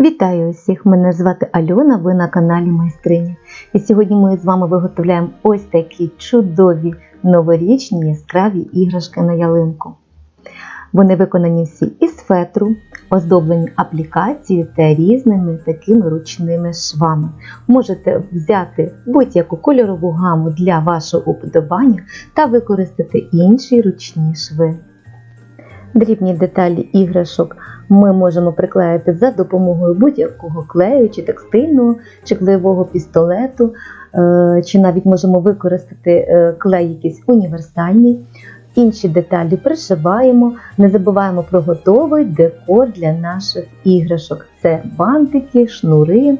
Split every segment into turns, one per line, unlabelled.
Вітаю усіх! Мене звати Альона, ви на каналі Майстриня. І сьогодні ми з вами виготовляємо ось такі чудові новорічні яскраві іграшки на ялинку. Вони виконані всі із фетру, оздоблені аплікацією та різними такими ручними швами. Можете взяти будь-яку кольорову гаму для вашого уподобання та використати інші ручні шви. Дрібні деталі іграшок ми можемо приклеїти за допомогою будь-якого клею, чи текстильного, чи клеєвого пістолету, е, чи навіть можемо використати е, клей якийсь універсальний. Інші деталі пришиваємо, не забуваємо про готовий декор для наших іграшок. Це бантики, шнури,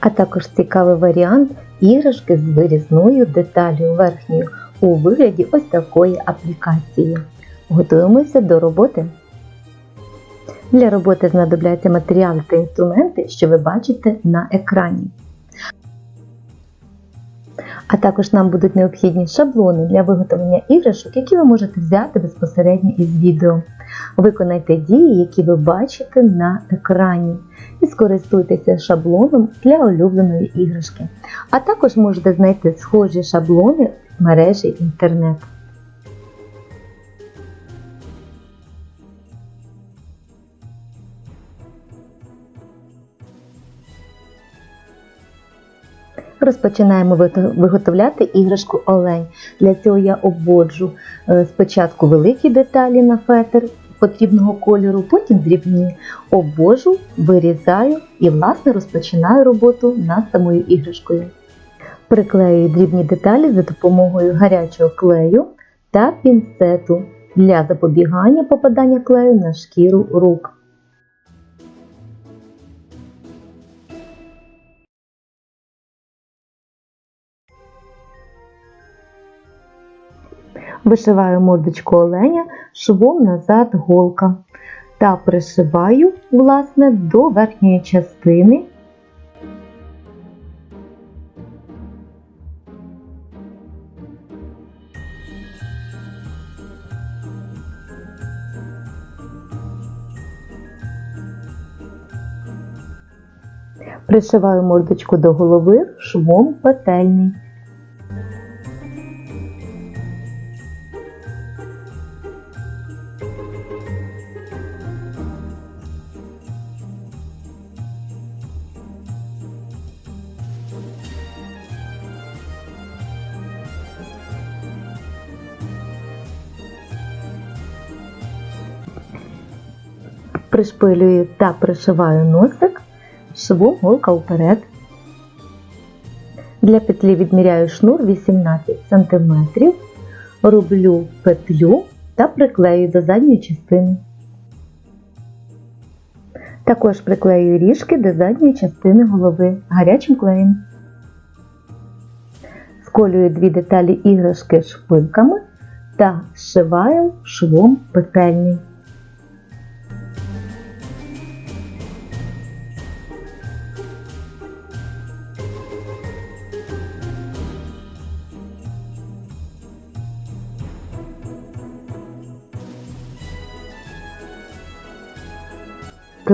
а також цікавий варіант іграшки з вирізною деталлю верхньою у вигляді ось такої аплікації. Готуємося до роботи. Для роботи знадобляться матеріали та інструменти, що ви бачите на екрані. А також нам будуть необхідні шаблони для виготовлення іграшок, які ви можете взяти безпосередньо із відео. Виконайте дії, які ви бачите на екрані, і скористуйтеся шаблоном для улюбленої іграшки. А також можете знайти схожі шаблони в мережі інтернет. Розпочинаємо виготовляти іграшку олень. Для цього я обводжу е, спочатку великі деталі на фетр потрібного кольору, потім дрібні. Обвожу, вирізаю і, власне, розпочинаю роботу над самою іграшкою. Приклеюю дрібні деталі за допомогою гарячого клею та пінцету для запобігання попадання клею на шкіру рук. Вишиваю мордочку оленя швом назад голка та пришиваю власне, до верхньої частини. Пришиваю мордочку до голови швом петельний. Пришпилюю та пришиваю носик, шву голка вперед. Для петлі відміряю шнур 18 см, роблю петлю та приклею до задньої частини. Також приклею ріжки до задньої частини голови гарячим клеєм. Сколюю дві деталі іграшки шпильками та зшиваю швом петельний.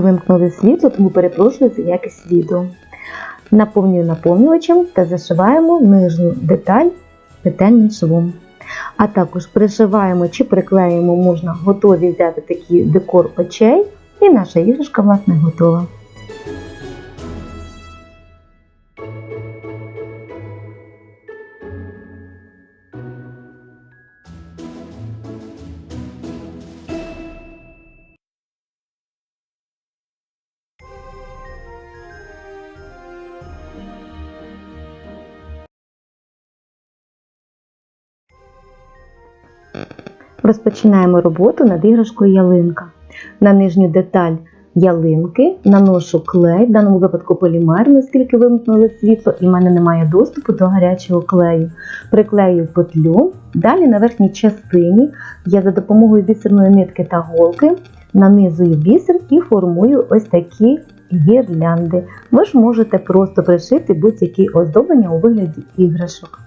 Вимкнули світло, тому перепрошую за якість відео. Наповнюю наповнювачем та зашиваємо нижню деталь петельним швом. А також пришиваємо чи приклеїмо, можна готові взяти такий декор очей, і наша іграшка власне готова. Розпочинаємо роботу над іграшкою ялинка. На нижню деталь ялинки наношу клей, в даному випадку полімерний, оскільки вимкнули світло і в мене немає доступу до гарячого клею. Приклею петлю. Далі на верхній частині я за допомогою бісерної нитки та голки нанизую бісер і формую ось такі гірлянди. Ви ж можете просто пришити будь-які оздоблення у вигляді іграшок.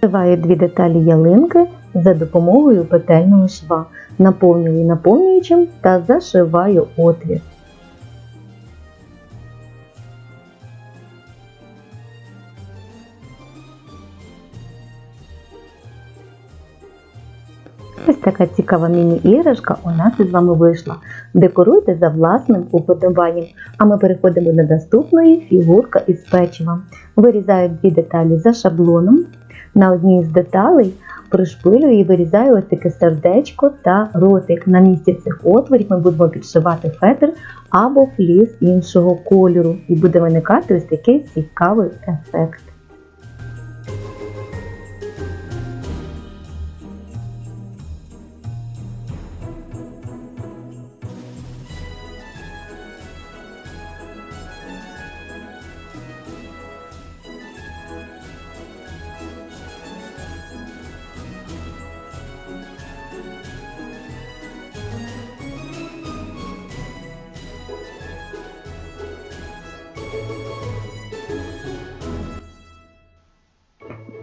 Шиваю дві деталі ялинки за допомогою петельного шва, наповнюю наповнюючим та зашиваю отвір. Ось така цікава міні-іграшка у нас із вами вийшла. Декоруйте за власним уподобанням. А ми переходимо до наступної фігурка із печива. Вирізаю дві деталі за шаблоном. На одній з деталей пришпилюю і вирізаю ось таке сердечко та ротик. На місці цих отворів ми будемо підшивати фетр або фліс іншого кольору. І буде виникати ось такий цікавий ефект.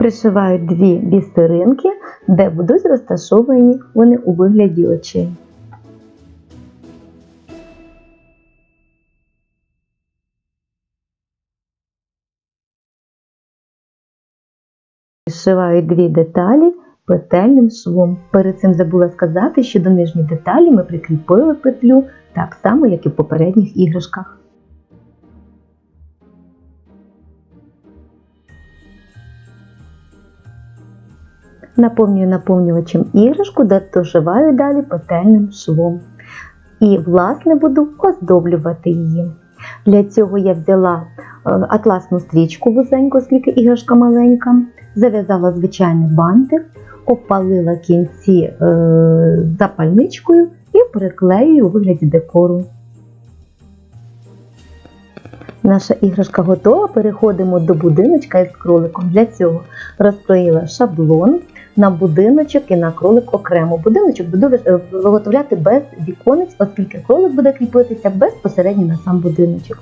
Пришиваю дві бісеринки, де будуть розташовані вони у вигляді очей. Пришиваю дві деталі петельним швом. Перед цим забула сказати, що до нижньої деталі ми прикріпили петлю так само, як і в попередніх іграшках. Наповнюю наповнювачем іграшку, де дошиваю далі петельним швом. І, власне, буду оздоблювати її. Для цього я взяла е, атласну стрічку вузеньку, оскільки іграшка маленька, зав'язала звичайний бантик, опалила кінці е, запальничкою і приклеюю у вигляді декору. Наша іграшка готова. Переходимо до будиночка із кроликом. Для цього розкроїла шаблон на будиночок і на кролик окремо. Будиночок буду е, виготовляти без віконець, оскільки кролик буде кріпитися безпосередньо на сам будиночок.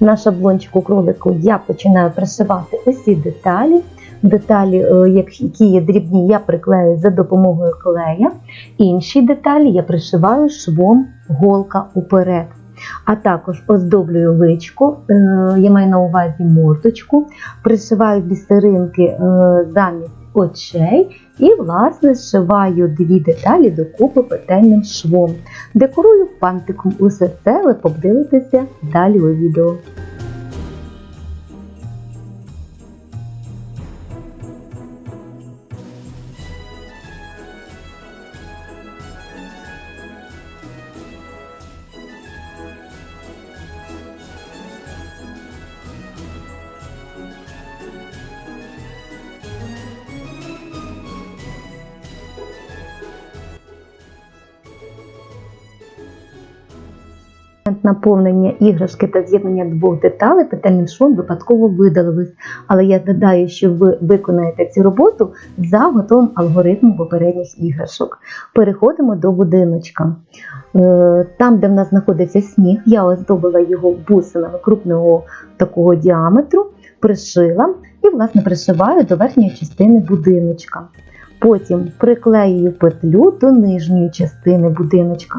На шаблончику кролику я починаю пришивати усі деталі. Деталі, е, які є дрібні, я приклею за допомогою клея. Інші деталі я пришиваю швом голка уперед. А також оздоблюю личку, е, я маю на увазі мордочку, пришиваю бісеринки замість очей і, власне, зшиваю дві деталі докупи петельним швом. Декорую пантиком. Усе це ви подивитеся далі у відео. Момент наповнення іграшки та з'єднання двох деталей петельним швом випадково видалились, але я додаю, що ви виконаєте цю роботу за готовим алгоритмом попередніх іграшок. Переходимо до будиночка. Е, Там, де в нас знаходиться сніг, я оздобила його бусинами крупного такого діаметру, пришила і, власне, пришиваю до верхньої частини будиночка. Потім приклеюю петлю до нижньої частини будиночка.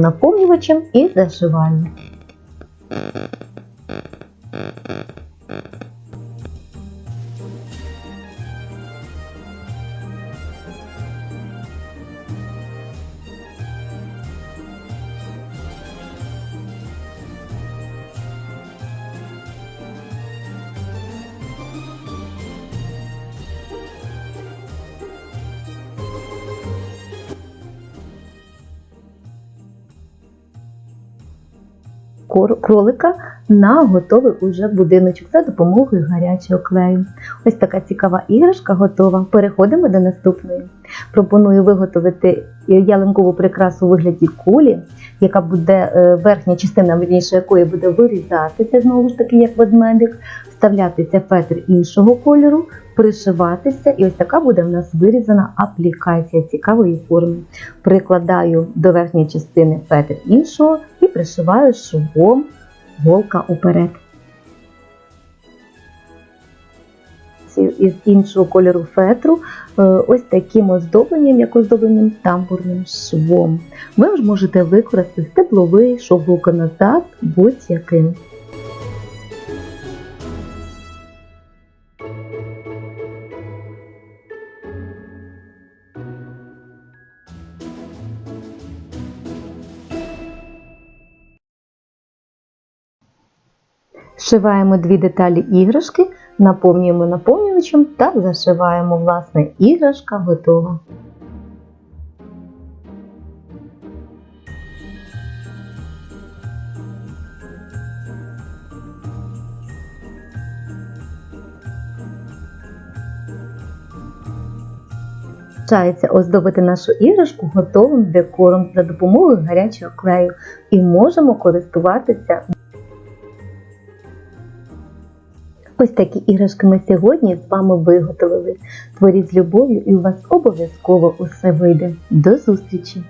Наповнювачем і зашиваю. Кролика на готовий уже будиночок за допомогою гарячого клею. Ось така цікава іграшка готова. Переходимо до наступної. Пропоную виготовити ялинкову прикрасу у вигляді кулі, яка буде е, верхня частина, вірніше якої буде вирізатися знову ж таки, як ведмедик, вставлятися фетр іншого кольору, пришиватися, і ось така буде в нас вирізана аплікація цікавої форми. Прикладаю до верхньої частини фетр іншого і пришиваю швом голка уперед. Із іншого кольору фетру е, ось таким оздобленням, як оздобленням тамбурним швом. Ви ж можете використати тепловий шов назад будь-яким. Зшиваємо дві деталі іграшки, наповнюємо наповнювачем та зашиваємо. Власне, іграшка готова. Залишається оздобити нашу іграшку готовим декором за допомогою гарячого клею і можемо користуватися Ось такі іграшки ми сьогодні з вами виготовили. Творіть з любов'ю і у вас обов'язково усе вийде. До зустрічі!